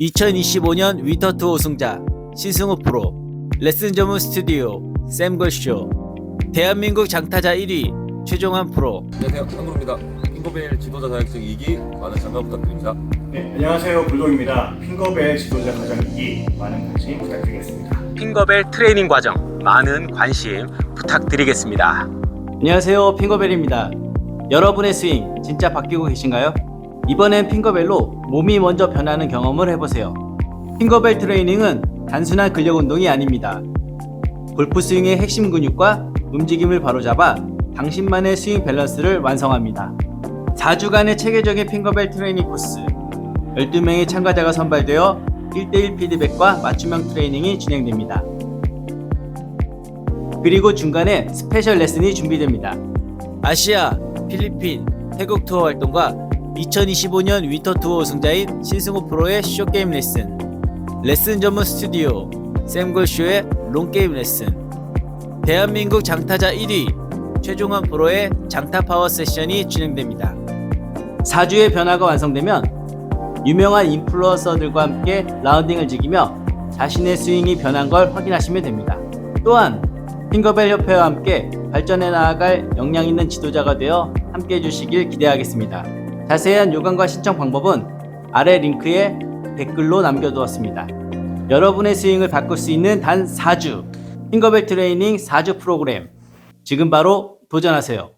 2025년 위터투어 우승자 신승우 프로 레슨 전문 스튜디오 샘걸쇼 대한민국 장타자 1위 최종환 프로 안녕하세요 한국입니다 핑거벨 지도자 자격증 2기 많은 참가 부탁드립니다 네, 안녕하세요. 불동입니다. 핑거벨 지도자 과정 2기 많은 관심 부탁드리겠습니다. 핑거벨 트레이닝 과정 많은 관심 부탁드리겠습니다. 안녕하세요 핑거벨입니다 여러분의 스윙 진짜 바뀌고 계신가요? 이번엔 핑거벨로 몸이 먼저 변하는 경험을 해보세요. 핑거벨 트레이닝은 단순한 근력 운동이 아닙니다. 골프 스윙의 핵심 근육과 움직임을 바로잡아 당신만의 스윙 밸런스를 완성합니다. 4주간의 체계적인 핑거벨 트레이닝 코스. 12명의 참가자가 선발되어 1대1 피드백과 맞춤형 트레이닝이 진행됩니다. 그리고 중간에 스페셜 레슨이 준비됩니다. 아시아, 필리핀, 태국 투어 활동과 2025년 윈터 투어 우승자인 신승호 프로의 쇼게임 레슨, 레슨 전문 스튜디오, 샘골쇼의 롱게임 레슨, 대한민국 장타자 1위 최종환 프로의 장타 파워 세션이 진행됩니다. 4주의 변화가 완성되면 유명한 인플루언서들과 함께 라운딩을 즐기며 자신의 스윙이 변한 걸 확인하시면 됩니다. 또한 핑거벨 협회와 함께 발전해 나아갈 역량 있는 지도자가 되어 함께 해주시길 기대하겠습니다. 자세한 요강과 신청 방법은 아래 링크에 댓글로 남겨두었습니다. 여러분의 스윙을 바꿀 수 있는 단 4주 핑거벨 트레이닝 4주 프로그램 지금 바로 도전하세요.